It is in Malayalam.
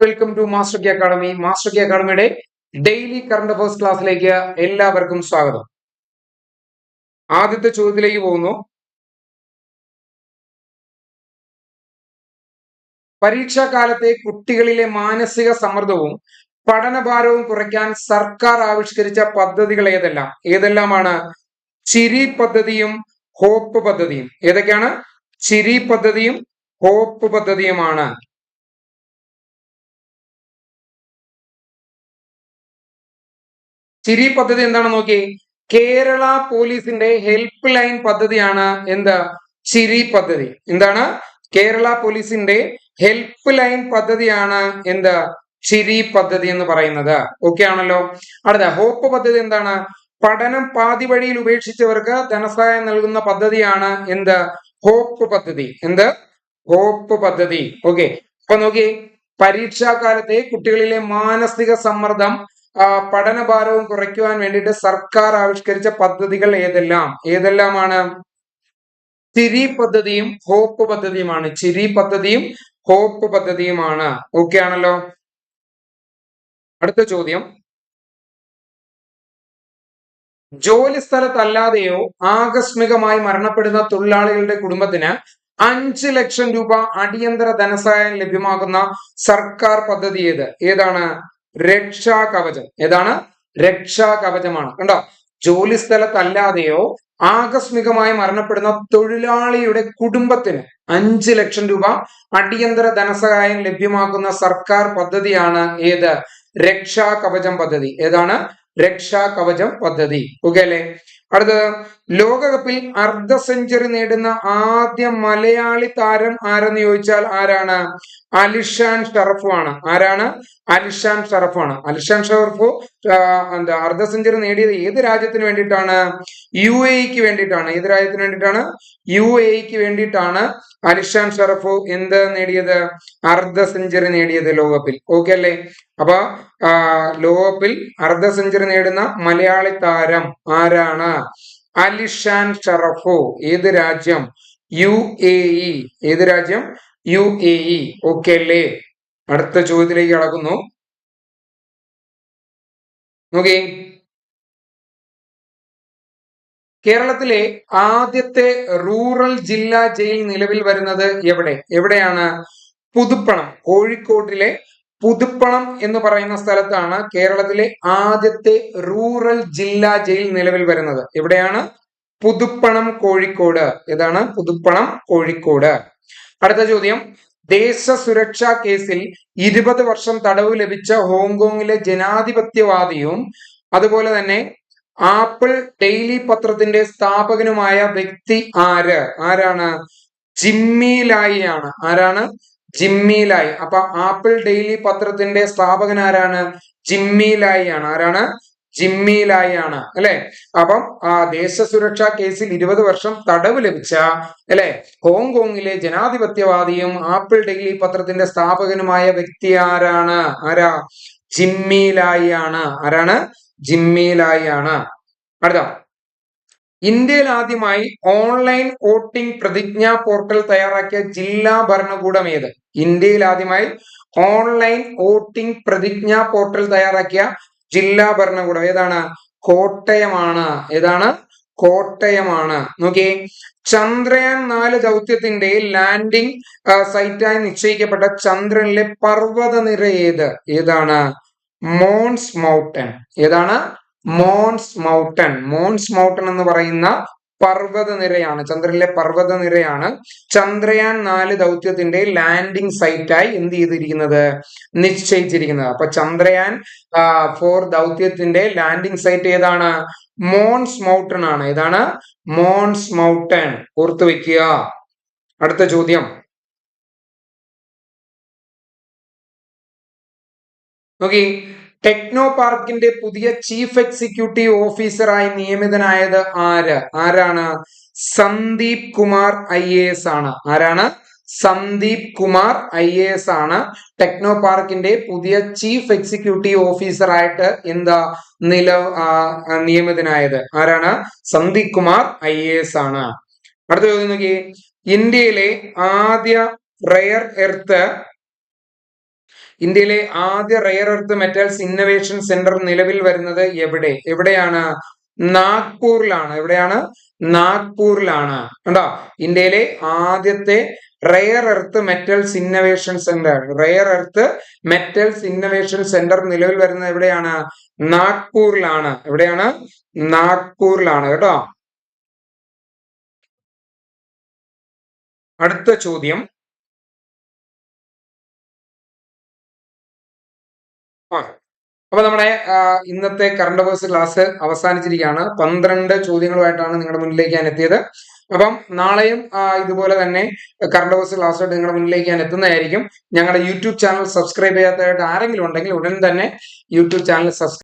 Welcome to master K academy master K അക്കാഡമിയുടെ daily current affairs ക്ലാസ്സിലേക്ക് എല്ലാവർക്കും സ്വാഗതം. ആദ്യത്തെ ചോദ്യത്തിലേക്ക് പോകുന്നു. പരീക്ഷാ കാലത്തെ കുട്ടികളിലെ മാനസിക സമ്മർദ്ദവും പഠനഭാരവും കുറയ്ക്കാൻ സർക്കാർ ആവിഷ്കരിച്ച പദ്ധതികൾ ഏതെല്ലാം? ഏതെല്ലാമാണ്? ചിരി പദ്ധതിയും ഹോപ്പ് പദ്ധതിയും. ഏതൊക്കെയാണ്? ചിരി പദ്ധതിയും ഹോപ്പ് പദ്ധതിയുമാണ്. ചിരി പദ്ധതി എന്താണെന്ന് നോക്കി? കേരള പോലീസിന്റെ ഹെൽപ്പ് ലൈൻ പദ്ധതിയാണ് എന്താ? ചിരി പദ്ധതി. എന്താണ്? കേരള പോലീസിന്റെ ഹെൽപ്പ് ലൈൻ പദ്ധതിയാണ് എന്താ? ചിരി പദ്ധതി എന്ന് പറയുന്നത്. ഓക്കെ ആണല്ലോ. അടുത്ത ഹോപ്പ് പദ്ധതി എന്താണ്? പഠനം പാതി വഴിയിൽ ഉപേക്ഷിച്ചവർക്ക് ധനസഹായം നൽകുന്ന പദ്ധതിയാണ് എന്ത്? ഹോപ്പ് പദ്ധതി. എന്ത്? ഹോപ്പ് പദ്ധതി. ഓക്കെ അപ്പൊ നോക്കി പരീക്ഷാ കാലത്തെ കുട്ടികളിലെ മാനസിക സമ്മർദ്ദം പഠനഭാരവും കുറയ്ക്കുവാൻ വേണ്ടിയിട്ട് സർക്കാർ ആവിഷ്കരിച്ച പദ്ധതികൾ ഏതെല്ലാം? ഏതെല്ലാമാണ്? ചിരി പദ്ധതിയും ഹോപ്പ് പദ്ധതിയുമാണ്. ചിരി പദ്ധതിയും ഹോപ്പ് പദ്ധതിയുമാണ്. ഓക്കെ ആണല്ലോ? അടുത്ത ചോദ്യം. ജോലി സ്ഥലത്തല്ലാതെയോ ആകസ്മികമായി മരണപ്പെടുന്ന തൊഴിലാളികളുടെ കുടുംബത്തിന് അഞ്ച് ലക്ഷം രൂപ അടിയന്തര ധനസഹായം ലഭ്യമാകുന്ന സർക്കാർ പദ്ധതി ഏത്? ഏതാണ്? രക്ഷാ കവചം ഏതാണ്? രക്ഷാ കവചമാണ് കണ്ടോ? ജോലി സ്ഥലത്തല്ലാതെയോ ആകസ്മികമായി മരണപ്പെടുന്ന തൊഴിലാളിയുടെ കുടുംബത്തിന് അഞ്ച് ലക്ഷം രൂപ അടിയന്തര ധനസഹായം ലഭ്യമാക്കുന്ന സർക്കാർ പദ്ധതിയാണ് ഏത്? രക്ഷാ കവചം പദ്ധതി. ഏതാണ്? രക്ഷാ കവചം പദ്ധതി. ഓക്കെ അല്ലെ? അടുത്തത് ലോകകപ്പിൽ അർദ്ധ സെഞ്ചുറി നേടുന്ന ആദ്യ മലയാളി താരം ആരെന്ന് ചോദിച്ചാൽ ആരാണ്? അലിഷാൻ ഷറഫു ആണ് ആരാണ്? അലിഷാൻ ഷറഫു ആണ് അലിഷാൻ ഷറഫു എന്താ അർദ്ധ സെഞ്ചുറി നേടിയത് ഏത് രാജ്യത്തിന് വേണ്ടിയിട്ടാണ്? യു എക്ക് വേണ്ടിയിട്ടാണ്. ഏത് രാജ്യത്തിന് വേണ്ടിയിട്ടാണ്? യു എക്ക് വേണ്ടിയിട്ടാണ് അലിഷാൻ ഷറഫു എന്ത് നേടിയത്? അർദ്ധ സെഞ്ചുറി നേടിയത് ലോകകപ്പിൽ. ഓക്കെ അല്ലേ? അപ്പൊ ലോകകപ്പിൽ അർദ്ധ സെഞ്ചുറി നേടുന്ന മലയാളി താരം ആരാണ്? അലിഷാൻ ഷറഫു ഏത് രാജ്യം? യു എ ഇ ഏത് രാജ്യം? U A E. ഓക്കെ അല്ലേ? അടുത്ത ചോദ്യത്തിലേക്ക് കടക്കുന്നു. നോക്കി കേരളത്തിലെ ആദ്യത്തെ റൂറൽ ജില്ലാ ജയിൽ നിലവിൽ വരുന്നത് എവിടെ? എവിടെയാണ്? പുതുപ്പണം കോഴിക്കോട്ടിലെ പുതുപ്പണം എന്ന് പറയുന്ന സ്ഥലത്താണ് കേരളത്തിലെ ആദ്യത്തെ റൂറൽ ജില്ലാ ജയിൽ നിലവിൽ വരുന്നത്. എവിടെയാണ്? പുതുപ്പണം കോഴിക്കോട്. ഇതാണ് പുതുപ്പണം കോഴിക്കോട്. അടുത്ത ചോദ്യം. ദേശ സുരക്ഷാ കേസിൽ ഇരുപത് വർഷം തടവ് ലഭിച്ച ഹോങ്കോങ്ങിലെ ജനാധിപത്യവാദിയും അതുപോലെ തന്നെ ആപ്പിൾ ഡെയിലി പത്രത്തിന്റെ സ്ഥാപകനുമായ വ്യക്തി ആര്? ആരാണ്? ജിമ്മി ലായി ആണ് ആരാണ്? ജിമ്മി ലായി അപ്പൊ ആപ്പിൾ ഡെയിലി പത്രത്തിന്റെ സ്ഥാപകൻ ആരാണ് ജിമ്മി ലായി ആണ് ആരാണ്? ജിമ്മി ലായി ആണ് അല്ലെ? അപ്പം ആ ദേശ സുരക്ഷാ കേസിൽ ഇരുപത് വർഷം തടവ് ലഭിച്ച അല്ലെ? ഹോങ്കോങ്ങിലെ ജനാധിപത്യവാദിയും ആപ്പിൾ ഡെയിലി പത്രത്തിന്റെ സ്ഥാപകനുമായ വ്യക്തി ആരാണ്? ആരാ? ജിമ്മി ലായി ആണ് ആരാണ്? ജിമ്മി ലായി ആണ് അടുത്ത. ഇന്ത്യയിൽ ആദ്യമായി ഓൺലൈൻ വോട്ടിംഗ് പ്രതിജ്ഞാ പോർട്ടൽ തയ്യാറാക്കിയ ജില്ലാ ഭരണകൂടം ഏത്? ഇന്ത്യയിൽ ആദ്യമായി ഓൺലൈൻ വോട്ടിംഗ് പ്രതിജ്ഞാ പോർട്ടൽ തയ്യാറാക്കിയ ജില്ലാ ഭരണകൂടം. ഏതാണ്? കോട്ടയമാണ്. ഏതാണ്? കോട്ടയമാണ്. നോക്കി ചന്ദ്രയാൻ നാല് ദൗത്യത്തിന്റെ ലാൻഡിംഗ് സൈറ്റായി നിശ്ചയിക്കപ്പെട്ട ചന്ദ്രനിലെ പർവത നിര ഏത്? ഏതാണ്? മോൺസ് മൗട്ടൻ ഏതാണ്? മോൺസ് മൗട്ടൻ മോൺസ് മൗട്ടൻ എന്ന് പറയുന്ന പർവത നിരയാണ് ചന്ദ്രനിലെ പർവത നിരയാണ് ചന്ദ്രയാൻ നാല് ദൗത്യത്തിന്റെ ലാൻഡിംഗ് സൈറ്റായി എന്ത് ചെയ്തിരിക്കുന്നത്? നിശ്ചയിച്ചിരിക്കുന്നത്. അപ്പൊ ചന്ദ്രയാൻ ഫോർ ദൗത്യത്തിന്റെ ലാൻഡിംഗ് സൈറ്റ് ഏതാണ്? മോൺസ് മൗട്ടൺ ആണ്. ഏതാണ്? മോൺസ് മൗട്ടൺ ഓർത്തു വെക്കുക. അടുത്ത ചോദ്യം. നോക്കി. ടെക്നോ പാർക്കിന്റെ പുതിയ ചീഫ് എക്സിക്യൂട്ടീവ് ഓഫീസറായി നിയമിതനായത് ആര്? ആരാണ്? സന്ദീപ് കുമാർ ഐ ആണ്. ആരാണ്? Sandeep Kumar I A S ആണ്. ടെക്നോ പാർക്കിന്റെ പുതിയ ചീഫ് എക്സിക്യൂട്ടീവ് ഓഫീസറായിട്ട് എന്താ നില നിയമിതനായത്? ആരാണ്? Sandeep Kumar I A S ആണ്. അടുത്ത ചോദ്യം നോക്കി ഇന്ത്യയിലെ ആദ്യ റെയർ എർത്ത് ഇന്ത്യയിലെ ആദ്യ rare earth metals innovation centre നിലവിൽ വരുന്നത് എവിടെ? എവിടെയാണ്? നാഗ്പൂരിലാണ്. എവിടെയാണ്? നാഗ്പൂരിലാണ്. കണ്ടോ? ഇന്ത്യയിലെ ആദ്യത്തെ rare earth metals innovation centre rare earth metals innovation centre നിലവിൽ വരുന്നത് എവിടെയാണ്? നാഗ്പൂരിലാണ്. എവിടെയാണ്? നാഗ്പൂരിലാണ്. കേട്ടോ? അടുത്ത ചോദ്യം. അപ്പൊ നമ്മുടെ ഇന്നത്തെ കറണ്ട് അഫയേഴ്സ് ക്ലാസ് അവസാനിച്ചിരിക്കുകയാണ്. പന്ത്രണ്ട് ചോദ്യങ്ങളുമായിട്ടാണ് നിങ്ങളുടെ മുന്നിലേക്ക് ഞാൻ എത്തിയത്. അപ്പം നാളെയും ഇതുപോലെ തന്നെ കറണ്ട് അഫയേഴ്സ് ക്ലാസ്സായിട്ട് നിങ്ങളുടെ മുന്നിലേക്ക് ഞാൻ എത്തുന്നതായിരിക്കും. ഞങ്ങളുടെ യൂട്യൂബ് ചാനൽ സബ്സ്ക്രൈബ് ചെയ്യാത്തതായിട്ട് ആരെങ്കിലും ഉണ്ടെങ്കിൽ ഉടൻ തന്നെ യൂട്യൂബ് ചാനൽ സബ്സ്ക്രൈബ്